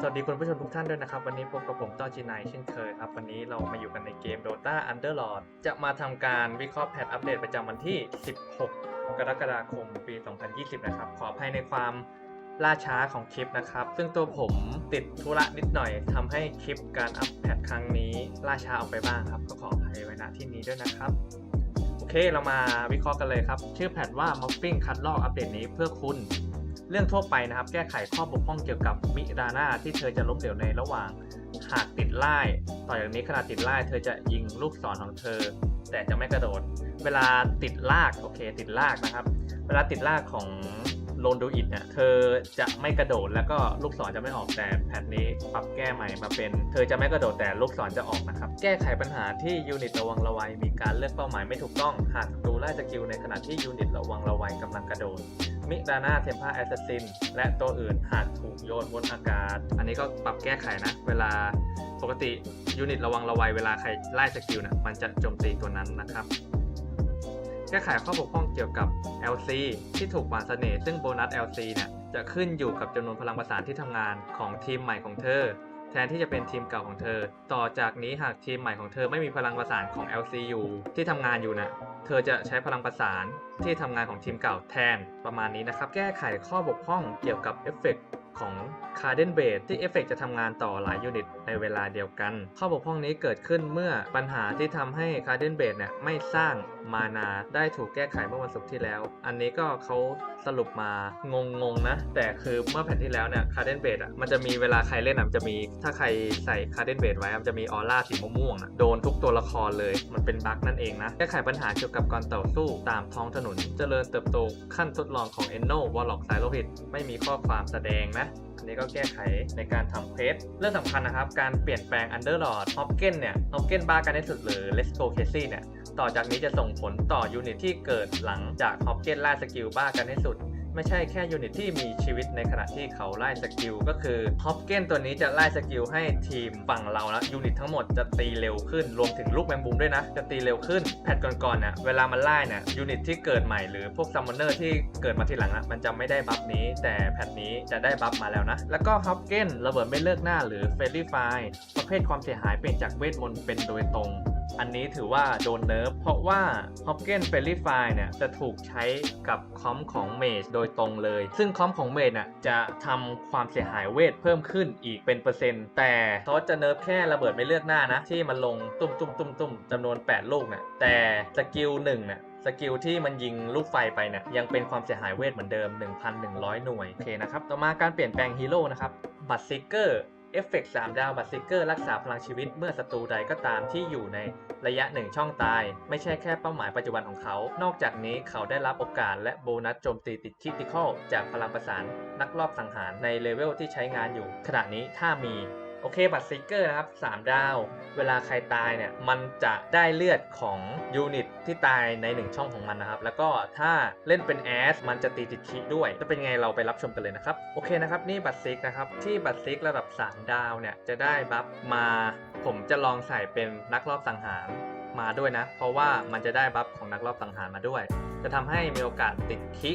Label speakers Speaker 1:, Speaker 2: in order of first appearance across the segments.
Speaker 1: สวัสดีคุณผู้ชมทุกท่านด้วยนะครับ วันนี้พบกับผมต้อจีนายเช่นเคยครับ วันนี้เรามาอยู่กันในเกม Dota Underlord จะมาทำการวิเคราะห์แพทอัปเดตประจำวันที่ 16 กรกฎาคมปี 2020 นะครับ ขออภัยในความล่าช้าของคลิปนะครับ ซึ่งตัวผมติดธุระนิดหน่อยทำให้คลิปการอัปแพทครั้งนี้ล่าช้าออกไปบ้างครับ ก็ขออภัยไว้ณที่นี้ด้วยนะครับโอเคเรามาวิเคราะห์กันเลยครับ ชื่อแพทว่า Mopping คัดลอกอัปเดตนี้เพื่อคุณ เรื่องทั่วไปนะครับ แก้ไขข้อบกพร่องเกี่ยวกับมิราน่าที่เธอจะล้มเหลวในระหว่างหากติดไล่ต่อจากนี้ขณะติดไล่เธอจะยิงลูกศรของเธอ แต่จะไม่กระโดด เวลาติดลากโอเค ติดลากนะครับ เวลาติดลากของโลนดูอิดเนี่ยเธอจะไม่กระโดดแล้วก็ลูกศรจะไม่ออกแต่แพทนี้ปรับแก้ใหม่มาเป็น เธอจะไม่กระโดดแต่ลูกศรจะออกนะครับ แก้ไขปัญหาที่ยูนิตระวังระวัยมีการเลือกเป้าหมายไม่ถูกต้อง หากศัตรูไล่สกิลในขณะที่ยูนิตระวังระวัยกำลังกระโดด มิดาน่าเทม p าแอสซินและตัวอื่นหากถูกโยนบนอากาศ อันนี้ก็ปรับแก้ไขนะ เวลาปกติยูนิตระวังระวัยเวลาใครไล่สกิลนะมันจะโจมตีตัวนั้นนะครับ แก้ไขข้อบกพร่องเกี่ยวกับ LC ที่ถูกหวานเสน่ห์ซึ่งโบนัส LC เนี่ยจะขึ้นอยู่กับจำนวนพลังประสานที่ทำงานของทีมใหม่ของเธอ ทนที่จะเป็นทีมเก่าของเธอ ต่อจากนี้หากทีมใหม่ของเธอไม่มีพลังประสานของ LCU ที่ทำงานอยู่นะเธอจะใช้พลังประสานที่ทำงานของทีมเก่าแทนประมาณนี้นะครับ แก้ไขข้อบกพร่องเกี่ยวกับเอฟเฟก ของ c a r d e n b a s e ที่เอฟเฟกจะทำงานต่อหลายยูนิตในเวลาเดียวกัน ข้อบกพร่องนี้เกิดขึ้นเมื่อปัญหาที่ทำให้ c a r d e n b a s e เนี่ยไม่สร้างมานาได้ถูกแก้ไขเมื่อวันศุกร์ที่แล้ว อันนี้ก็เขาสรุปมางงๆนะ แต่คือเมื่อแผ่นที่แล้วเนี่ย c a r d e n b a s e อะมันจะมีเวลาใครเล่นอะมันจะมีถ้าใครใส่ c a r d e n b a s e ไว้มันจะมีออร่าสีม่วงๆอะโดนทุกตัวละครเลย มันเป็นบั๊กนั่นเองนะแก้ไขปัญหาเกี่ยวกับการต่อสู้ตามท้องถนน เจริญเติบโตขั้นทดลองของ e n n o w a r l o c k สายโลหิตไม่มีข้อความแสดงนะอันนี้ก็แก้ไขในการทำเควสเรื่องสำคัญนะครับ การเปลี่ยนแปลงอันเดอร์ลอดฮอปเกนเนี่ยฮอปเกนบ้ากันที่สุดหรือเลสโกเคซี่เนี่ยต่อจากนี้จะส่งผลต่อยูนิตที่เกิดหลังจากฮอปเกนล่าสกิลบ้ากันที่สุด ไม่ใช่แค่ยูนิตที่มีชีวิตในขณะที่เขาไล่สกิลก็คือฮอปเกนตัวนี้จะไล่สกิลให้ทีมฝั่งเรานะยูนิตทั้งหมดจะตีเร็วขึ้น รวมถึงลูกแมงมุมด้วยนะ จะตีเร็วขึ้นแพทก่อนๆเนี่ยเวลามันไล่นี่ยยูนิตที่เกิดใหม่หรือพวกซัมมอนเนอร์ที่เกิดมาทีหลังอะมันจะไม่ได้บัฟนี้ แต่แพทนี้จะได้บัฟมาแล้วนะ แล้วก็ฮอปเกนระเบิดไม่เลิกหน้าหรือเฟรลี่ไฟประเภทความเสียหายเปลี่ยนจากเวทมนต์เป็นโดยตรง อันนี้ถือว่าโดนเนิร์ฟเพราะว่า h o p k i n f a i r y f i เนี่ยจะถูกใช้กับคอมของเมจโดยตรงเลย ซึ่งคอมของเมจน่ะจะทำความเสียหายเวทเพิ่มขึ้นอีกเป็นเปอร์เซ็นต์ แต่ทอสจะเนิร์ฟแค่ระเบิดไม่เลือกหน้านะ ที่มันลงตุ้มตุ้มตุ้มตุ้มจำนวน 8 ลูกเนี่ยแต่สกิลหนึ่งเนี่ยสกิลที่มันยิงลูกไฟไปเนี่ยยังเป็นความเสียหายเวทเหมือนเดิม 1,100 หน่วย โอเคนะครับ ต่อมาการเปลี่ยนแปลงฮีโร่นะครับ บัตซิกเกอร์ เอฟเฟกต์3ดาวบัตซิกเกอร์รักษาพลังชีวิตเมื่อศัตรูใดก็ตามที่อยู่ในระยะ1ช่องตาย ไม่ใช่แค่เป้าหมายปัจจุบันของเขา นอกจากนี้เขาได้รับโอกาสและโบนัสโจมตีติดคิติคอลจากพลังประสาน นักรอบสังหารในเลเวลที่ใช้งานอยู่ ขณะนี้ถ้ามี โอเคบัตรซิกเกอร์นะครับ 3 ดาว เวลาใครตายเนี่ย มันจะได้เลือดของยูนิตที่ตายใน 1 ช่องของมันนะครับ แล้วก็ถ้าเล่นเป็นแอสมันจะตีติดคิด้วยจะเป็นไงเราไปรับชมกันเลยนะครับ โอเคนะครับ นี่บัตรซิกนะครับ ที่บัตรซิกระดับ 3 ดาวเนี่ย จะได้บัฟมา ผมจะลองใส่เป็นนักรอบสังหารมาด้วยนะ เพราะว่ามันจะได้บัฟของนักรอบสังหารมาด้วย จะทำให้มีโอกาสติดคิ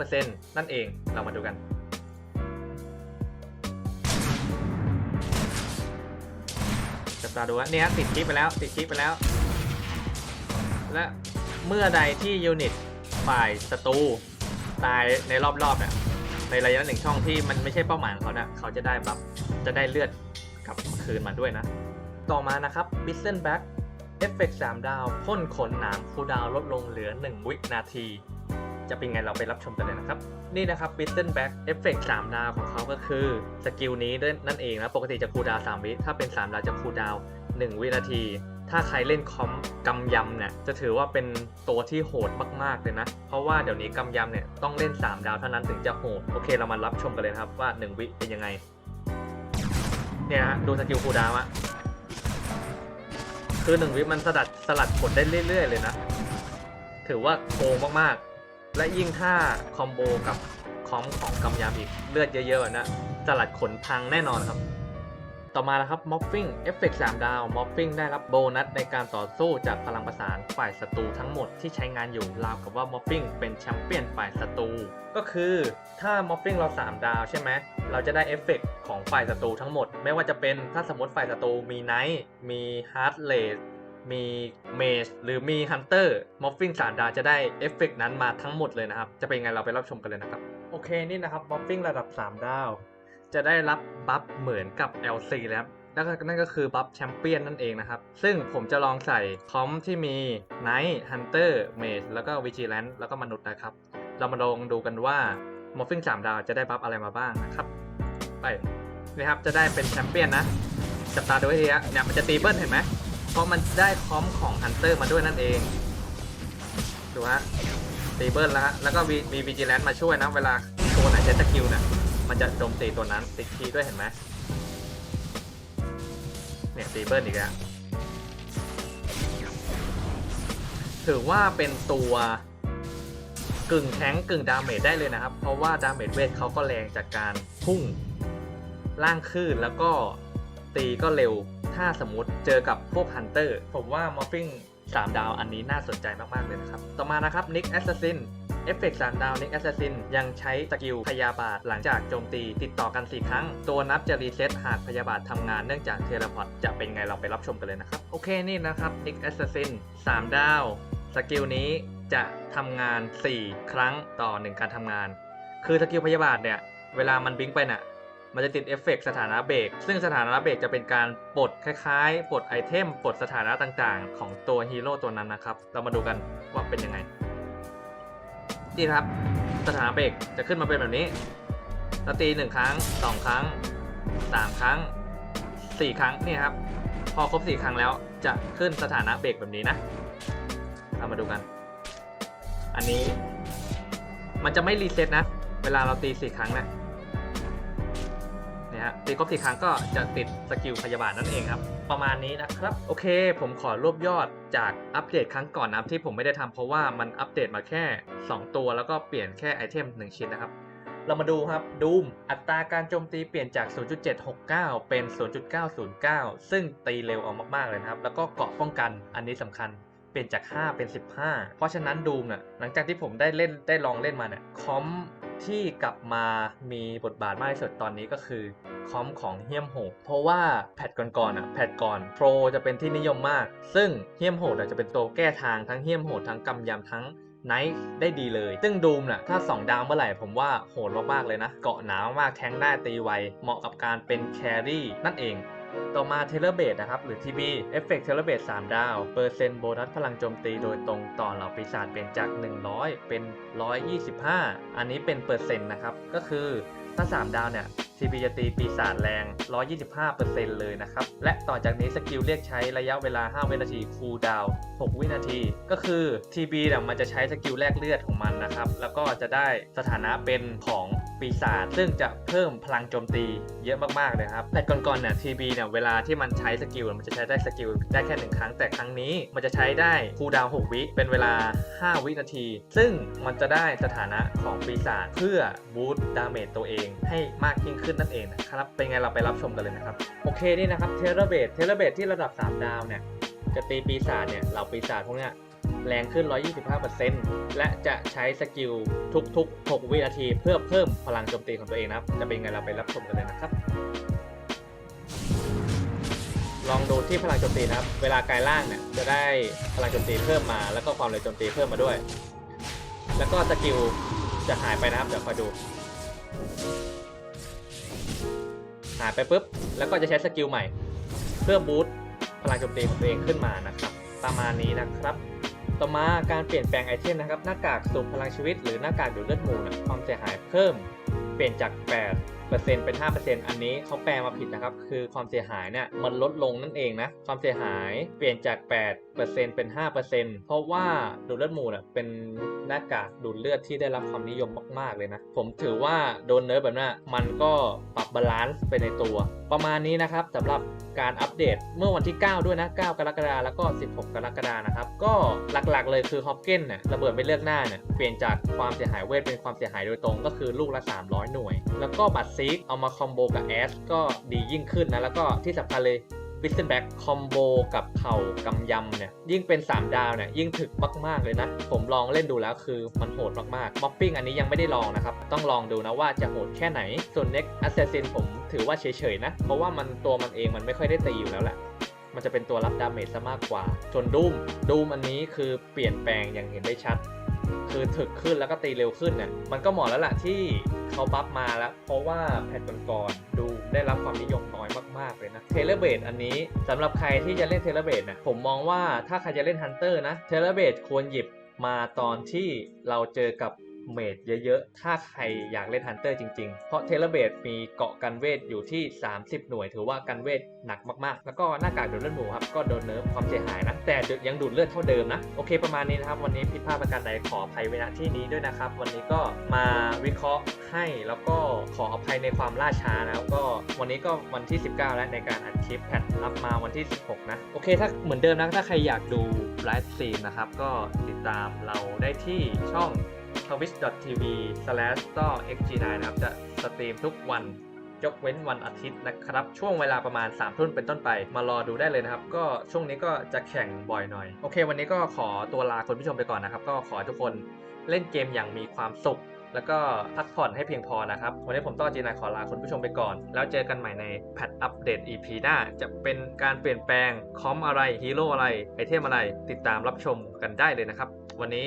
Speaker 1: 15%นั่นเองเรามาดูกัน บตาดูว่าเนี่ยติดคลิปไปแล้วติดคลิปไปแล้ว และเมื่อใดที่ยูนิตฝ่ายศัตรูตายในรอบๆเนี่ยในระยะหนึ่งช่องที่มันไม่ใช่เป้าหมายของเขาเนี่ยเขาจะได้แบบจะได้เลือดกลับคืนมาด้วยนะ ต่อมานะครับ b i s e n Back เอฟเฟกต์3ดาวพ่นขนหนามคูดาวลดลงเหลือ 1 วินาที จะเป็นไงเราไปรับชมกันเลยนะครับ นี่นะครับ b i s e n Back เอฟเฟกต์3ดาวของเขาก็คือสกิลนี้นั่นเองนะ ปกติจะคูดาว3วิถ้าเป็น 3 ดาวจะคูดาวน์1วินาที ถ้าใครเล่นคอมกำยำเนี่ยจะถือว่าเป็นตัวที่โหดมากๆเลยนะ เพราะว่าเดี๋ยวนี้กำยำเนี่ยต้องเล่น 3 ดาวเท่านั้นถึงจะโหด โอเคเรามารับชมกันเลยครับว่า 1 วิเป็นยังไง เนี่ยฮะดูสกิลคูดาวอะคือ 1 วิมันสลัดสลัดผลได้เรื่อย ๆ เลยนะ ถือว่าโกงมากๆ และยิ่งถ้าคอมโบกับคอมของกำยำอีกเลือดเยอะๆอะนะสลัดขนพังแน่นอนครับ ต่อมานะครับม็อฟฟิงเอฟเฟกต์3ดาวม็อฟฟิงได้รับโบนัสในการต่อสู้จากพลังประสานฝ่ายศัตรูทั้งหมดที่ใช้งานอยู่ราวกับว่าม็อฟฟิงเป็นแชมเปี้ยนฝ่ายศัตรูก็คือถ้าม็อฟฟิงเรา 3 ดาวใช่ไหมเราจะได้เอฟเฟกต์ของฝ่ายศัตรูทั้งหมด ไม่ว่าจะเป็นถ้าสมมติฝ่ายศัตรูมีไนท์มีฮาร์ดเลด มีเมจหรือมีฮันเตอร์ม็อฟฟิ n ง3ดาวจะได้เอฟเฟกต์นั้นมาทั้งหมดเลยนะครับ จะเป็นไงเราไปรับชมกันเลยนะครับ โอเคนี่นะครับม็อฟฟิ n งระดับ 3 ดาว จะได้รับบัฟเหมือนกับ LC แล้วนั่นก็นั่นก็คือบัฟแชมเปี้ยนนั่นเองนะครับ ซึ่งผมจะลองใส่คอมที่มี Knight Hunter Mage แล้วก็ Vigilance แล้วก็มนุษย์นะครับ เรามาลองดูกันว่ามอฟฟิ n 3ดาวจะได้บัฟอะไรมาบ้างนะครับ ไปนี่ครับจะได้เป็นแชมเปี้ยนนะจับตาดูให้ดีฮะเนี่ยมันจะตีเบิ้ลเห็นไหม เพราะมันได้คอมของ Hunter มาด้วยนั่นเองดูฮะตีเบิ้ลแล้วฮะแล้วก็มีมี Vigilance มาช่วยนะ เวลาตัวไหนใช้สกิลเนี่ยมันจะโจมตีตัวนั้นติดคีด้วยเห็นไหมเนี่ยตีเบิลอีกแล้วถือว่าเป็นตัวกึ่งแทงก์กึ่งดาเมจได้เลยนะครับ เพราะว่าดาเมจเวทเขาก็แรงจากการพุ่งล่างคลื่นแล้วก็ตีก็เร็ว ถ้าสมมติเจอกับพวกฮันเตอร์ผมว่ามอฟฟิ n ง3ดาวอันนี้น่าสนใจมาก ๆ เลยนะครับ ต่อมานะครับนิกแอสซัสซินเอฟเฟกต์3ดาวนิกแอสซัสซินยังใช้สกิลพยาบาทหลังจากโจมตีติดต่อกัน 4 ครั้ง ตัวนับจะรีเซ็ตหากพยาบาททำงานเนื่องจากเทเลพอร์ตจะเป็นไงเราไปรับชมกันเลยนะครับ โอเคนี่นะครับนิกแอสซัสซิน3ดาว สกิลนี้จะทำงาน 4 ครั้งต่อ 1 การทำงาน คือสกิลพยาบาทเนี่ย เวลามันบิงไปน่ะ มันจะติดเอฟเฟกต์สถานะเบรกซึ่งสถานะเบรกจะเป็นการปลดคล้ายๆ ปลดไอเทมปลดสถานะต่างๆ ของตัวฮีโร่ตัวนั้นนะครับ เรามาดูกันว่าเป็นยังไงนี่ครับ สถานะเบรกจะขึ้นมาเป็นแบบนี้เราตีหนึ่งครั้งสองครั้งสามครั้งสี่ครั้งนี่ครับ พอครบสี่ครั้งแล้วจะขึ้นสถานะเบรกแบบนี้นะเรามาดูกัน อันนี้มันจะไม่รีเซ็ตนะ เวลาเราตีสี่ครั้งเนะเนี่ยฮะตีครบสี่ครั้งก็จะติดสกิลพยาบาลนั่นเองครับ ประมาณนี้นะครับ โอเค ผมขอรวบยอดจากอัปเดตครั้งก่อนนะครับที่ผมไม่ได้ทำเพราะว่ามันอัปเดตมาแค่ 2 ตัว แล้วก็เปลี่ยนแค่ไอเทม 1 ชิ้นนะครับ เรามาดูครับดูมอัตราการโจมตีเปลี่ยนจาก 0.769 เป็น 0.909 ซึ่งตีเร็วเอามากๆเลยนะครับ แล้วก็เกาะป้องกันอันนี้สำคัญเปลี่ยนจาก 5 เป็น 15 เพราะฉะนั้นดูมเนี่ยหลังจากที่ผมได้เล่นได้ลองเล่นมาเนี่ยคอม ที่กลับมามีบทบาทมากที่สุดตอนนี้ก็คือคอมของเฮียมโหดเพราะว่าแพทก่อนๆอะแพทก่อนโปรจะเป็นที่นิยมมาก ซึ่งเฮียมโหดจะเป็นตัวแก้ทางทั้งเฮียมโหดทั้งกำยำทั้งไนท์ได้ดีเลย ซึ่งดูมน่ะ ถ้า 2 ดาวเมื่อไหร่ผมว่าโหดมากๆเลยนะ เกาะหนามากแทงได้ตีไว เหมาะกับการเป็นแครี่นั่นเอง ต่อมาเทเลเบตนะครับหรือ TB เอฟเฟกต์เทเลเบต3ดาว เปอร์เซ็นต์โบนัสพลังโจมตีโดยตรงต่อเหล่าปีศาจเปลี่ยนจาก 100 เป็น 125 อันนี้เป็นเปอร์เซ็นต์นะครับ ก็คือถ้า 3 ดาวเนี่ย TB จะตีปีศาจแรง 125%เลยนะครับ และต่อจากนี้สกิลเรียกใช้ระยะเวลา 5 วินาทีคูลดาว6 วินาที ก็คือ TB เนี่ยมันจะใช้สกิลแลกเลือดของมันนะครับ แล้วก็จะได้สถานะเป็นของ ปีศาจซึ่งจะเพิ่มพลังโจมตีเยอะมากๆเลยครับแต่ก่อนๆเนี่ย TB เนี่ยเวลาที่มันใช้สกิลมันจะใช้ได้สกิลได้แค่หนึ่งครั้งแต่ครั้งนี้มันจะใช้ได้คูลดาวน์6วิเป็นเวลา 5 วินาที ซึ่งมันจะได้สถานะของปีศาจเพื่อบูตดาเมจตัวเองให้มากยิ่งขึ้นนั่นเองนะครับเป็นไงเราไปรับชมกันเลยนะครับโอเคนี่นะครับเทเลเบตเทเลเบตที่ระดับ 3 ดาวเนี่ยจะตีปีศาจเนี่ยเหล่าปีศาจพวกเนี้ย แรงขึ้น 125%และจะใช้สกิลทุกๆ 6 วินาที เพื่อเพิ่มพลังโจมตีของตัวเองนะครับ จะเป็นไงเราไปรับชมกันเลยนะครับ ลองดูที่พลังโจมตีนะครับ เวลากายล่างเนี่ยจะได้พลังโจมตีเพิ่มมา แล้วก็ความเร็วโจมตีเพิ่มมาด้วย แล้วก็สกิลจะหายไปนะครับ เดี๋ยวคอยดู หายไปปุ๊บ แล้วก็จะใช้สกิลใหม่ เพื่อบูตพลังโจมตีของตัวเองขึ้นมานะครับ ประมาณนี้นะครับ ต่อมาการเปลี่ยนแปลงไอเทมนะครับ หน้ากากสูบพลังชีวิตหรือหน้ากากดูดเลือดหมูนะความเสียหายเพิ่ม เปลี่ยนจาก 8 เป็น 5%อันนี้เขาแปลมาผิดนะครับ คือความเสียหายเนี่ยมันลดลงนั่นเองนะ ความเสียหายเปลี่ยนจาก 8เป็น 5%เพราะว่าดูดเลือดหมูเนี่ยเป็นหน้ากากดูดเลือดที่ได้รับความนิยมมากๆเลยนะ ผมถือว่าโดนเนิร์ฟแบบนั้นมันก็ปรับบาลานซ์ไปในตัว ประมาณนี้นะครับสำหรับการอัปเดตเมื่อวันที่ 9 ด้วยนะ 9 กรกฎาคมแล้วก็ 16 กรกฎาคมนะครับ ก็หลักๆเลยคือฮอปเกนเนี่ยระเบิดไม่เลือกหน้าเนี่ยเปลี่ยนจากความเสียหายเวทเป็นความเสียหายโดยตรงก็คือลูกละ 300 หน่วย แล้วก็บัตรเซีกเอามาคอมโบกับแอสก็ดียิ่งขึ้นนะ แล้วก็ที่สำคัญเลยวิสเซนแบ็กคอมโบกับเข่ากำยำเนี่ย ยิ่งเป็น 3 ดาวเนี่ย ยิ่งถึกมาก ๆ เลยนะ ผมลองเล่นดูแล้วคือมันโหดมากๆม็อปปิ้งอันนี้ยังไม่ได้ลองนะครับ ต้องลองดูนะว่าจะโหดแค่ไหน ส่วน Next Assassin ผมถือว่าเฉย ๆ นะ เพราะว่ามันตัวมันเองมันไม่ค่อยได้ตีอยู่แล้วแหละมันจะเป็นตัวรับดาเมจซะมากกว่า ส่วนดูมดูมอันนี้คือเปลี่ยนแปลงอย่างเห็นได้ชัด คือถึกขึ้นแล้วก็ตีเร็วขึ้นเนี่ยมันก็เหมาะแล้วล่ะที่เขาบัฟมาแล้ว เพราะว่าแพทก่อนๆดูได้รับความนิยมน้อยมากๆเลยนะเทเลเบตอันนี้สำหรับใครที่จะเล่นเทเลเบตนะผมมองว่าถ้าใครจะเล่นฮันเตอร์นะเทเลเบตควรหยิบมาตอนที่เราเจอกับ เมดเยอะๆ ถ้าใครอยากเล่นฮันเตอร์จริงๆ เพราะเทเลเบตมีเกาะกันเวทอยู่ที่ 30 หน่วย ถือว่ากันเวทหนักมากๆ แล้วก็หน้ากากดูดเลือดหมูครับ ก็โดนเนิร์ฟความเสียหายนะ แต่ยังดูดเลือดเท่าเดิมนะ โอเคประมาณนี้นะครับ วันนี้ผิดพลาดประการใดขออภัยเวลาที่นี้ด้วยนะครับ วันนี้ก็มาวิเคราะห์ให้แล้วก็ขออภัยในความล่าช้าแล้วก็วันนี้ก็วันที่ 19 แล้วในการอัดคลิปแพทรับมาวันที่ 16 นะ โอเค ถ้าเหมือนเดิมนะถ้าใครอยากดูไลฟ์สตรีมนะครับก็ติดตามเราได้ที่ช่อง twitch.tv slash xg9 นะครับ จะสตรีมทุกวันยกเว้นวันอาทิตย์นะครับ ช่วงเวลาประมาณ3ามทุ่มเป็นต้นไป มารอดูได้เลยนะครับ ก็ช่วงนี้ก็จะแข่งบ่อยหน่อย โอเค วันนี้ก็ขอตัวลาคุณผู้ชมไปก่อนนะครับ ก็ขอทุกคนเล่นเกมอย่างมีความสุข แล้วก็พักผ่อนให้เพียงพอนะครับ วันนี้ผมต้อจีนายขอลาคุณผู้ชมไปก่อน แล้วเจอกันใหม่ในแพทอัปเดต EP หน้า จะเป็นการเปลี่ยนแปลงคอมอะไรฮีโร่อะไรไอเทมอะไร ติดตามรับชมกันได้เลยนะครับ วันนี้